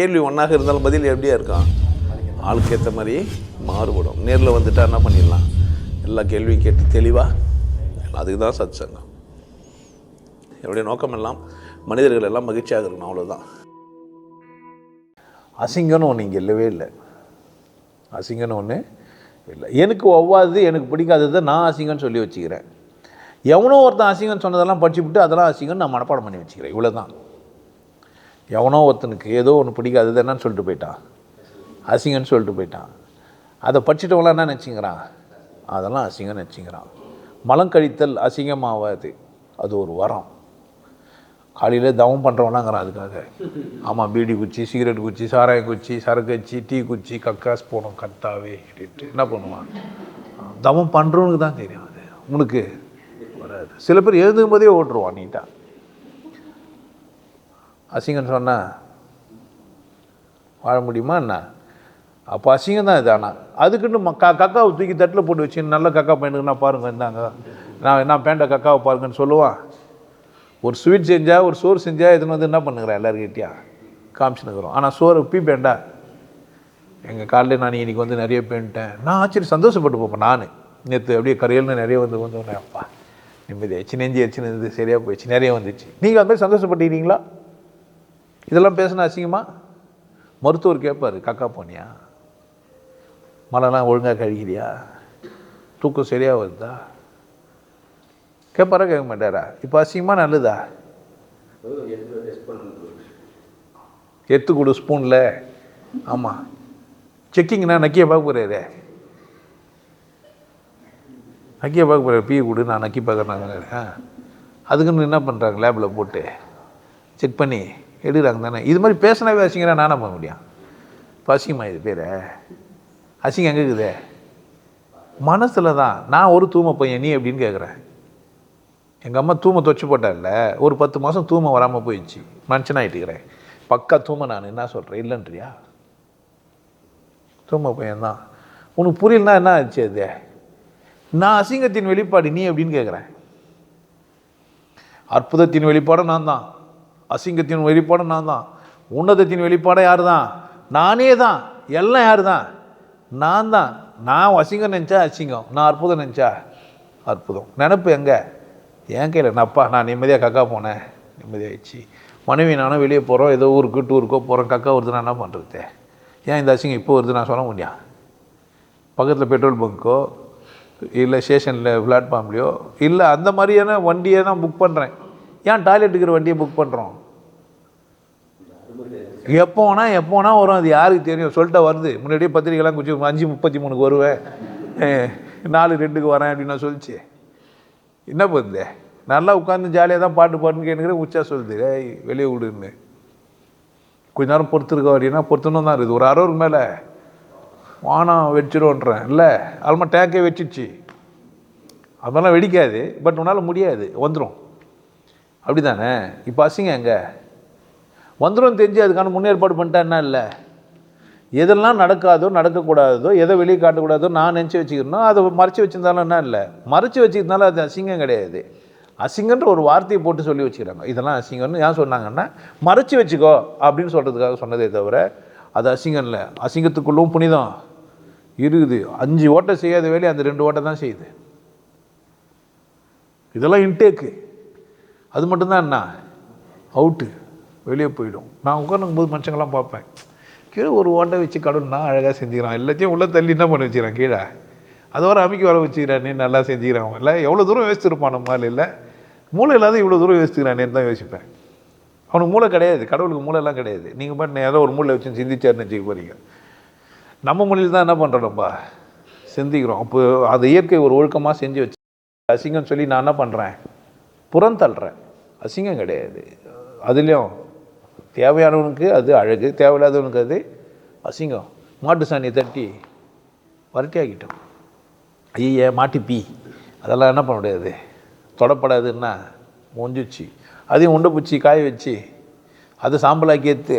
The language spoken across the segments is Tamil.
கேள்வி ஒன்றாக இருந்தாலும் பதில் எப்படியா இருக்கான் ஆளுக்கு ஏற்ற மாதிரி மாறுபடும். நேரில் வந்துட்டா என்ன பண்ணிடலாம்? எல்லா கேள்வியும் கேட்டு தெளிவாக அதுக்கு தான் சத் சங்கம் என்னுடைய நோக்கம் எல்லாம் மனிதர்கள் எல்லாம் மகிழ்ச்சியாக இருக்கணும் அவ்வளோதான் அசிங்கம்னு ஒன்று இங்கே இல்லவே இல்லை. அசிங்கம்னு ஒன்று இல்லை. எனக்கு ஒவ்வாது எனக்கு பிடிக்காததை நான் அசிங்கம்னு சொல்லி வச்சுக்கிறேன். எவனோ ஒருத்தன் அசிங்கம்னு சொன்னதெல்லாம் படிச்சுவிட்டு அதெல்லாம் அசிங்கம்னு நான் மனப்பாடம் பண்ணி வச்சுக்கிறேன். இவ்வளோ தான் எவனோ ஒருத்தனுக்கு ஏதோ ஒன்று பிடிக்காது என்னன்னு சொல்லிட்டு போயிட்டான். அசிங்கம்னு சொல்லிட்டு போயிட்டான். அதை படிச்சுட்டவங்களாம் என்ன நினச்சிங்கிறான் அதெல்லாம் அசிங்கம்னு நினச்சிங்கிறான் மலம் கழித்தல் அசிங்கமாகாது அது ஒரு வரம். காலையில் தவம் பண்ணுறவனாங்கிறான் அதுக்காக. ஆமாம் பீடி குச்சி சிகரெட் குச்சி சாராயம் குச்சி சரக்கு வச்சு டீ குச்சி கக்காஸ் போகணும் கத்தாவே அப்படின்ட்டு என்ன பண்ணுவான்? தவம் பண்ணுறவனுக்கு தான் தெரியும் அது. உனக்கு வராது. சில பேர் எழுதும் போதே ஓட்டுருவான் நீட்டாக அசிங்கம்னு சொன்னா வாழ முடியுமா என்ன? அப்போ அசிங்கம் தான் இது ஆனால் அதுக்குன்னு ம- க கக்காவை தூக்கி தட்டில் போட்டு வச்சு நல்ல கக்கா பையனுக்குன்னா பாருங்கள் இந்தாங்க. நான் என்ன பேண்ட கக்காவை பாருங்கன்னு சொல்லுவான். ஒரு ஸ்வீட் செஞ்சால் ஒரு சோறு செஞ்சால் இதுன்னு வந்து என்ன பண்ணுகிறேன் எல்லாருக்கிட்டையா காமிச்சுனுக்குறோம் ஆனால் சோறு பீ பேண்டா. எங்கள் காலையில் நான் இன்னைக்கு வந்து நிறைய பேண்ட்டேன் நான் ஆச்சரிய சந்தோஷப்பட்டு போப்பேன் நான். நேற்று அப்படியே கரையல்னு நிறைய வந்து வந்து அப்பா நிம்மதியாச்சு நெஞ்சு எச்சு இருந்தது சரியாக போயிடுச்சு. நிறைய வந்துச்சு. நீங்கள் அந்த மாதிரி சந்தோஷப்பட்டுக்கிறீங்களா? இதெல்லாம் பேசினா அசிங்கமா? மருத்துவர் கேட்பார் கக்கா போனியா? மழைலாம் ஒழுங்காக கழிக்கிறியா? தூக்கம் சரியாக வருதா? கேட்பாரா கேட்க மாட்டாரா? இப்போ அசிங்கமா நல்லதா? எத்து கொடு ஸ்பூனில். ஆமாம் செக்கிங்னா நக்கிய பார்க்க போகிறாரு நக்கிய பார்க்க போகிறார் பீ கொடு நான் நக்கி பார்க்குறேன் அதுக்குன்னு என்ன பண்ணுறாங்க லேபில் போட்டு? செக் பண்ணி. எடுக்கிறாங்க தானே. இது மாதிரி பேசினாவே அசிங்கரா நானே போக முடியும் இப்போ அசிங்கமா இது பேர். அசிங்கம் எங்கே இருக்குது? மனசில் தான். நான் ஒரு தூம பையன் நீ எப்படின்னு கேட்குறேன் எங்கள் அம்மா தூமை தொச்சு போட்டால ஒரு பத்து மாதம் தூமை வராமல் போயிடுச்சு. மனுஷனாகிட்டுக்கிறேன் பக்கா தூமை நான் என்ன சொல்கிறேன் இல்லைன்றியா? தூமை பையன் தான். உனக்கு புரியலனா என்ன ஆச்சு அது? நான் அசிங்கத்தின் வெளிப்பாடு நீ எப்படின்னு கேட்குறேன் அற்புதத்தின் வெளிப்பாடும் நான் தான். அசிங்கத்தின் வெளிப்பாடு நான் தான் உன்னதத்தின் வெளிப்பாடு யார் தான் நானே தான். எல்லாம் யார் தான் நான் தான் நான் அசிங்கம் நினச்சா அசிங்கம். நான் அற்புதம் நினச்சா அற்புதம். நினப்பு எங்கே? என் கையில். நப்பா நான் நிம்மதியாக கக்கா போனேன். நிம்மதியாகிடுச்சு மனைவி நானும் வெளியே போகிறோம் ஏதோ ஊருக்கு டூருக்கோ போகிறோம் கக்கா வருது நான் என்ன பண்ணுறது ஏன் இந்த அசிங்கம் இப்போ வருது? நான் சொல்ல முடியா? பக்கத்தில் பெட்ரோல் பங்க்கோ இல்லை ஸ்டேஷனில் பிளாட்ஃபார்ம்லையோ இல்லை அந்த மாதிரியான வண்டியை தான் புக் பண்ணுறேன் ஏன் டாய்லெட் இருக்கிற வண்டியை புக் பண்ணுறோம் எப்போ வேணால் எப்போ வேணால் வரும். அது யாருக்கு தெரியும்? சொல்லிட்டா வருது. முன்னாடியே பத்திரிக்கைலாம் குச்சி அஞ்சு முப்பத்தி மூணுக்கு வருவேன் நாலு ரெண்டுக்கு வரேன் அப்படின்னு நான் சொல்லிச்சு. என்ன பண்ணுது நல்லா உட்காந்து ஜாலியாக தான் பாட்டு பாட்டுன்னு கேட்டுக்கிறேன் உச்சா சொல்லுது. ஏய் வெளியே விடுன்னு. கொஞ்ச நேரம் பொறுத்துருக்க அப்படின்னா பொறுத்துன்னு தான் இருக்குது. ஒரு அறுபது மேலே. வானம் வச்சிருவோன்றேன் இல்லை ஆல்மா டேக்கே வெடிச்சிடுச்சு அதெல்லாம் வெடிக்காது. பட் உன்னால் முடியாது. வந்துடும் அப்படி தானே இப்போ அசிங்க அங்கே வந்துடும் தெரிஞ்சு அதுக்கான முன்னேற்பாடு பண்ணிட்டா என்ன இல்லை? எதெல்லாம் நடக்காதோ நடக்கக்கூடாதோ எதை வெளியே காட்டக்கூடாதோ நான் நினச்சி வச்சுக்கிறனோ அதை மறைச்சி வச்சிருந்தாலும் என்ன இல்லை? மறைச்சி வச்சுக்கிறதுனால அது அசிங்கம் கிடையாது. அசிங்கன்ற ஒரு வார்த்தையை போட்டு சொல்லி வச்சுக்கிறாங்க. இதெல்லாம் அசிங்கம்னு ஏன் சொன்னாங்கன்னா மறைச்சி வச்சுக்கோ அப்படின்னு சொல்கிறதுக்காக சொன்னதே தவிர அது அசிங்கம் இல்லை. அசிங்கத்துக்குள்ளும் புனிதம் இருக்குது. அஞ்சு ஓட்டை செய்யாத வேலையை அந்த ரெண்டு ஓட்டை தான் செய்யுது. இதெல்லாம் இன்டேக்கு அது மட்டும்தான் என்ன? அவுட்டு வெளியே போயிடும். நான் உட்கார்ந்துக்கும் போது மனுஷங்களாம் பார்ப்பேன். கீழே ஒரு ஓட்டை வச்சு கடவுள்னா அழகாக செஞ்சுக்கிறான். எல்லாத்தையும் உள்ளே தள்ளி என்ன பண்ணி வச்சுக்கிறான்? கீழே. அதை வர அமைக்க வர வச்சுக்கிறானே. நல்லா செஞ்சுக்கிறான். இல்லை. எவ்வளோ தூரம் யோசிச்சிருப்பான் நம்ம இல்லை. மூளை இல்லாத இவ்வளோ தூரம் யோசிச்சுக்கிறானேன்னு தான் யோசிப்பேன். அவனுக்கு மூளை கிடையாது. கடவுளுக்கு மூளைலாம் கிடையாது. நீங்கள் பாட்டு ஏதோ ஒரு மூளை வச்சு சிந்திச்சாருன்னு வச்சுக்க போகிறீங்க நம்ம மொழியில் தான் என்ன பண்ணுறோம்ப்பா சிந்திக்கிறோம். அப்போ அது இயற்கை ஒரு ஒழுக்கமாக செஞ்சு வச்சு அசிங்கம் சொல்லி நான் என்ன பண்ணுறேன்? புறந்தள்ளுறேன். அசிங்கம் கிடையாது. அதுலேயும் தேவையானவனுக்கு அது அழகு தேவையில்லாதவனுக்கு அது அசிங்கம். மாட்டு சாணியை தட்டி வரட்டியாகிட்டோம் ஐய மாட்டு பீ. அதெல்லாம் என்ன பண்ண முடியாது? தொடப்படாதுன்னா முடிஞ்சிச்சு அதையும் உண்டை பூச்சி காய வச்சு அதை சாம்பலாக்கி ஏற்று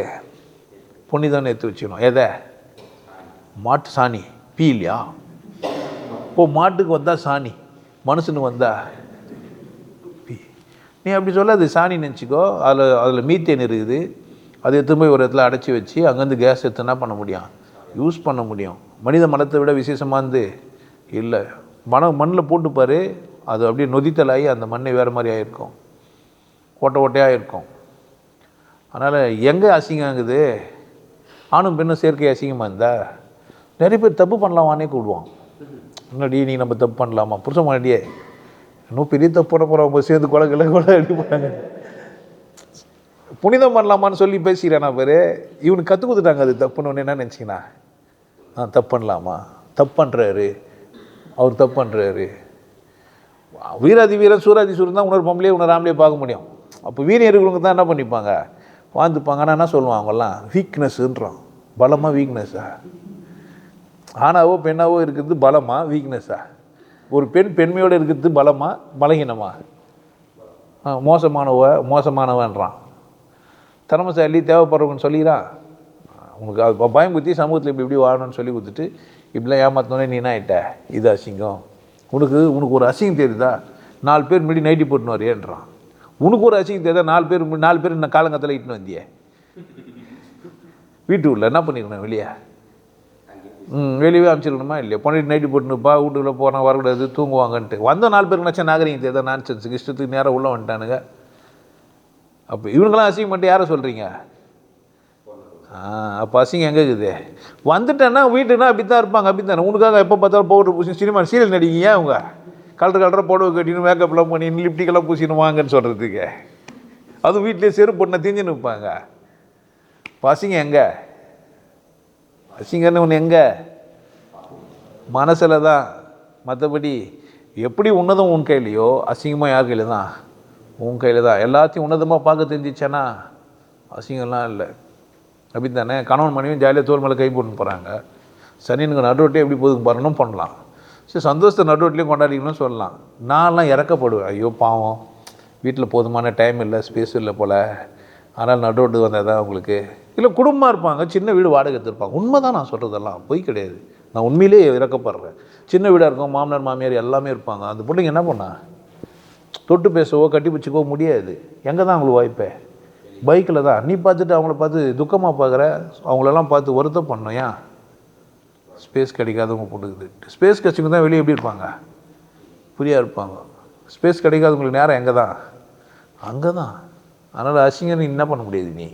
புண்ணிதான் எடுத்து வச்சுக்கணும். எதை? மாட்டு சாணி. பீ இல்லையா? இப்போ மாட்டுக்கு வந்தால் சாணி மனுஷனுக்கு வந்தால் பீ. நீ அப்படி சொல்ல அது சாணி நினச்சிக்கோ. அதில் அதில் மீத்தேன் இருக்குது. அது எடுத்து போய் ஒரு இடத்துல அடைச்சி வச்சு அங்கேருந்து கேஸ் எடுத்துனா பண்ண முடியும். யூஸ் பண்ண முடியும். மனித மனத்தை விட விசேஷமானது இல்லை. மனம் மண்ணில் போட்டுப்பார். அது அப்படியே நொதித்தலாகி அந்த மண்ணை வேறு மாதிரி ஆகிருக்கும் ஓட்டை ஓட்டையாக இருக்கும். அதனால் எங்கே அசிங்கங்குது ஆணும் பெண்ணும் சேர்க்கை அசிங்கமாக இருந்தா? நிறைய பேர் தப்பு பண்ணலாமானே கூடுவான் முன்னாடி நீ நம்ம தப்பு பண்ணலாமா? புருஷன் முன்னாடியே இன்னும் பெரிய தப்பு பண்ண போகிறோம் சேர்ந்து கொலை கிளை கொலை அடி பண்ணாங்க. புனிதம் பண்ணலாமான்னு சொல்லி பேசிக்கிறேன் நான் பேர் இவனுக்கு கற்றுக் கொடுத்துட்டாங்க அது தப்புன்னு என்ன நினச்சிங்கண்ணா ஆ தப்பு பண்ணலாமா? தப்பு பண்ணுறாரு அவர் தப்பு பண்ணுறாரு வீராதி வீரன் சூராதி சூரன் தான் உணர் உணராமலே பார்க்க முடியும். அப்போ வீரம் இருக்கிறவங்க தான் என்ன பண்ணிப்பாங்க? வாழ்ந்துப்பாங்க. ஆனால் என்ன சொல்லுவாங்க அவங்கெல்லாம்? வீக்னஸ்ன்றான் பலமாக வீக்னஸ்ஸா ஆணாவோ பெண்ணாவோ இருக்கிறது பலமா? வீக்னஸ்ஸா ஒரு பெண் பெண்மையோடு இருக்கிறது பலமா? பலகீனமாக ஆ, மோசமானவ மோசமானவன்றான். தர்மசாலி தேவைப்படுறவங்கன்னு சொல்லிக்கிறான் உனக்கு அது பயம் குத்தி சமூகத்தில் இப்படி இப்படி வாழணும்னு சொல்லி கொடுத்துட்டு இப்படிலாம் ஏமாத்தினோடனே நீ என்ன ஆயிட்ட? இது அசிங்கம். உனக்கு உனக்கு ஒரு அசிங்கம் தெரியுதா? நாலு பேர் முன்னாடி நைட்டி போட்டுன்னு வரையன்றான். உனக்கு ஒரு அசிங்கம் தெரியுதா? நாலு பேர் நாலு பேர் நான் காலங்கத்தில் இட்டுன்னு வந்தியே? வீட்டு உள்ள என்ன பண்ணிருக்கணும் வெளியே? ம் வெளியே அமைச்சிருக்கணுமா இல்லையா? பொண்ணு நைட்டு போட்டுனுப்பா வீட்டுக்குள்ளே போனால் வரக்கூடாது தூங்குவாங்கன்ட்டு. வந்த நாலு பேருக்கு நினச்சா நாகரிகம் தெரியுதா? நான்சென்ஸுக்கு இஷ்டத்துக்கு நேராக உள்ளே வந்துட்டானுங்க. அப்போ இவனுங்களாம் அசிங்கம் பண்ணிட்டு யாரை சொல்கிறீங்க அப்போ அசிங்கம் எங்கே இருக்குது? வந்துட்டேன்னா வீட்டுனா அப்படி தான் இருப்பாங்க அப்படி தானே உனக்காக எப்போ பார்த்தாலும் பவுடர் பூசி சினிமா சீரியல் நடிகீங்க அவங்க? கலர் கலராக புடவை கட்டின்னு மேக்கப்லாம் பண்ணி லிப்டிக்கெல்லாம் பூசின்னு வாங்கன்னு சொல்கிறதுக்கு அதுவும் வீட்டிலே செருப்பு பொண்ணை திஞ்சு நிற்பாங்க. பசிங்க எங்கே? அசிங்கன்னு ஒன்று எங்கே? மனசில் தான் மற்றபடி எப்படி உன்னதும் உன் கையிலையோ அசிங்கமாக யார் கையில் தான் உன் கையில் தான். எல்லாத்தையும் உன்னதமாக பார்க்க தெரிஞ்சிச்சேன்னா அசிங்கம்லாம் இல்லை. அப்படி தானே கணவன் மனைவியும் ஜாலியாக தோல் மேலே கை போட்டு போகிறாங்க சனினுக்கு நடுரோட்டே எப்படி போதுக்கு பாருன்னு பண்ணலாம். சரி சந்தோஷத்தை நடுவட்டிலையும் கொண்டாடிக்கணும்னு சொல்லலாம். நான்லாம் இறக்கப்படுவேன். ஐயோ பாவம். வீட்டில் போதுமான டைம் இல்லை ஸ்பேஸ் இல்லை போல். ஆனால் நடுரோட்டு வந்தால் தான் உங்களுக்கு. இல்லை குடும்பமாக இருப்பாங்க சின்ன வீடு வாடகை எடுத்துருப்பாங்க. உண்மை தான் நான் சொல்கிறதெல்லாம் பொய் கிடையாது. நான் உண்மையிலேயே இறக்கப்படுறேன். சின்ன வீடாக இருக்கும் மாமனார் மாமியார் எல்லாமே இருப்பாங்க. அந்த பிள்ளைங்க என்ன பண்ணா? தொட்டு பேசவோ கட்டி பிடிச்சிக்கவோ முடியாது. எங்கே தான் அவங்களுக்கு வாய்ப்பே? பைக்கில் தான். நீ பார்த்துட்டு அவங்கள பார்த்து துக்கமாக பார்க்குற? அவங்களெல்லாம் பார்த்து வருத்தம் பண்ணணும். ஏன்? ஸ்பேஸ் கிடைக்காதவங்க போட்டுக்குது. ஸ்பேஸ் கிடைச்சவங்க தான் வெளியே எப்படி இருப்பாங்க? ஃப்ரீயாக இருப்பாங்க. ஸ்பேஸ் கிடைக்காதவங்களுக்கு நேரம் எங்கே தான்? அங்கே தான். அதனால் அசிங்கம் நீ என்ன பண்ண முடியாது நீ?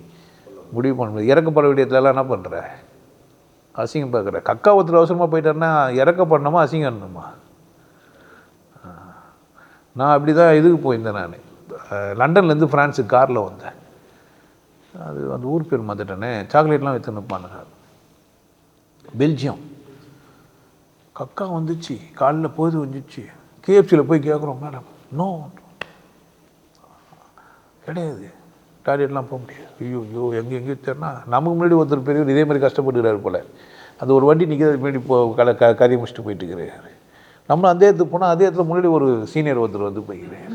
முடிவு பண்ண முடியாது. இறக்கப்பட வேண்டியதுலலாம் என்ன பண்ணுற அசிங்கம் பார்க்குற. கக்கா அவசரமாக போயிட்டாருன்னா இறக்க பண்ணணுமா அசிங்கம் பண்ணணுமா? நான் அப்படி தான் இதுக்கு போயிருந்தேன் நான். லண்டன்லேருந்து ஃப்ரான்ஸுக்கு காரில் வந்தேன். அது அந்த ஊர் பேர் மறந்துட்டேனே. சாக்லேட்லாம் விற்று நிற்பானுங்க பெல்ஜியம். கக்கா வந்துச்சு. காலில் போது வந்துச்சு. கேஎஃப்சியில் போய் கேட்குறோம் மேடம் நோ கிடையாது. டாய்லெட்லாம் போக முடியாது. ஐயோ ஐயோ எங்கே எங்கேயோ தெரினா நமக்கு முன்னாடி ஒருத்தர் பெரியவர் இதே மாதிரி கஷ்டப்பட்டுக்கிறார் போல். அந்த ஒரு வண்டி நிற்கிறது முன்னாடி போ கலை க கறி முடிச்சுட்டு போயிட்டு இருக்கிறாரு. நம்ம அந்த இடத்துக்கு போனால் அதே இடத்துல முன்னாடி ஒரு சீனியர் ஒருத்தர் வந்து போய்க்கிறேன்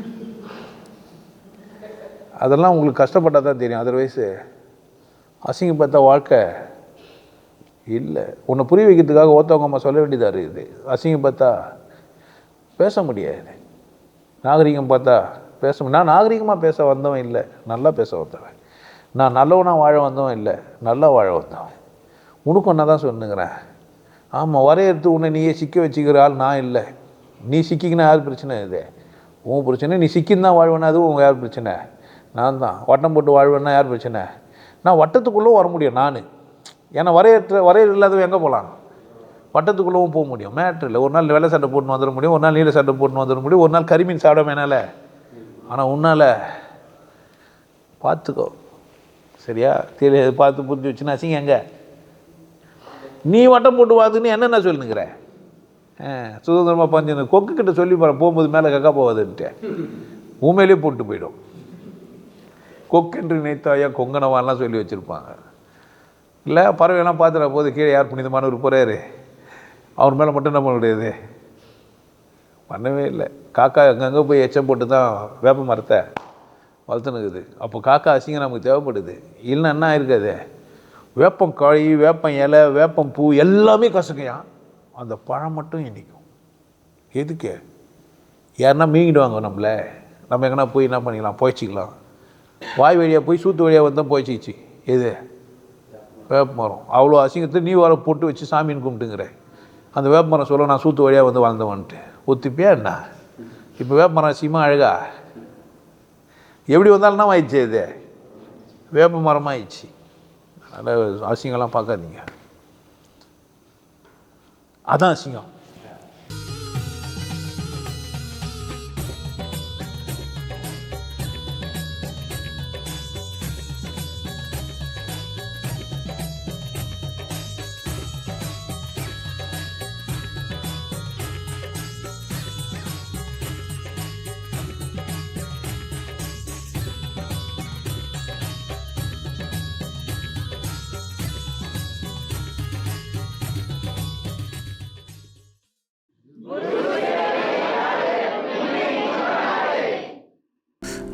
அதெல்லாம் உங்களுக்கு கஷ்டப்பட்டால் தான் தெரியும். அதர்வைஸ் அசிங்கம் பார்த்தா வாழ்க்கை இல்லை. உன்னை புரிய வைக்கிறதுக்காக ஒருத்தவங்க அம்மா சொல்ல வேண்டியதாக இருக்குது. அசிங்கம் பார்த்தா பேச முடியாது. நாகரிகம் பார்த்தா பேச முடியும் நான் நாகரிகமாக பேச வந்தவன் இல்லை. நல்லா பேச வந்தவன். நான் நல்லவனாக வாழ வந்தவன் இல்லை. நல்லா வாழ வந்தவன். உனக்கு ஒன்றா தான் சொன்னுங்கிறேன் ஆமாம் வரையறுத்து உன்னை நீயே சிக்க வச்சுக்கிற ஆள் நான் இல்லை. நீ சிக்கிக்கினா யார் பிரச்சனை இது? உன் பிரச்சனை நீ சிக்கின்னு தான் வாழ்வேனா? அதுவும் உங்கள் யார் பிரச்சனை? நான் தான். வட்டம் போட்டு வாழ்வேன்னா யார் பிரச்சனை? நான் வட்டத்துக்குள்ளே வர முடியும் நான். ஏன்னா வரையற்ற வரையறு இல்லாதவன் எங்கே போகலாம் வட்டத்துக்குள்ளவும் போக முடியும். மேட்ரு இல்லை. ஒரு நாள் வெள்ளை சட்டை போட்டு வந்துட முடியும் ஒரு நாள் நீல சட்டை போட்டு வந்துட முடியும் ஒரு நாள் கரிமீன் சாப்பிடாம என்னால் ஆனால் உன்னால் பார்த்துக்கோ. சரியா? தெரிய பார்த்து புரிஞ்சு வச்சுன்னா அசிங்க எங்கே? நீ வட்டம் போட்டு பார்த்துன்னு என்னென்ன சொல்லுங்கிற? சுதந்திரமாக பஞ்சு கொக்கு கிட்ட சொல்லி போகிற போகும்போது மேலே கக்கா போகாதுன்ட்டு. உண்மையிலே போட்டு போயிடும். கொக்கென்று நினைத்தாயா கொங்கனவான்லாம் சொல்லி வச்சுருப்பாங்க. இல்லை பறவைலாம் பார்த்துட போது கீழே யார் புனிதமானவர் போகிறாரு அவர் மேலே மட்டும் என்ன பண்ண முடியாது பண்ணவே இல்லை. காக்கா அங்கங்கே போய் எச்சம் போட்டு தான் வேப்ப மரத்தை வளர்த்துனுக்குது. அப்போ காக்கா அசிங்கம் நமக்கு தேவைப்படுது. இல்லைன்னா என்ன இருக்காது வேப்பம் காய் வேப்பம் இலை வேப்பம் பூ எல்லாமே கசக்கையாம் அந்த பழம் மட்டும் இனிக்கும். எதுக்கு? யாருன்னா மீங்கிடுவாங்க நம்மளை. நம்ம எங்கன்னா போய் என்ன பண்ணிக்கலாம்? போய்ச்சிக்கலாம் வாய் வழியாக போய் சூத்து வழியாக வந்தால் போய்ச்சிச்சு எது? வேப்ப மரம். அவ்வளோ அசிங்கத்தை நீ வர போட்டு வச்சு சாமின்னு கும்பிட்டுங்கிற. அந்த வேப்ப மரம் சொல்ல நான் சூத்து வழியாக வந்து வாழ்ந்தவன்ட்டு. ஒத்துப்பியா என்ன? இப்போ வேப்ப மரம் அசிங்கமாக அழகா? எப்படி வந்தாலும் என்ன ஆயிடுச்சு இது? வேப்ப மரமாக ஆயிடுச்சு அதனால் அசிங்கம்லாம் பார்க்காதீங்க. அதான் அசிங்கம்.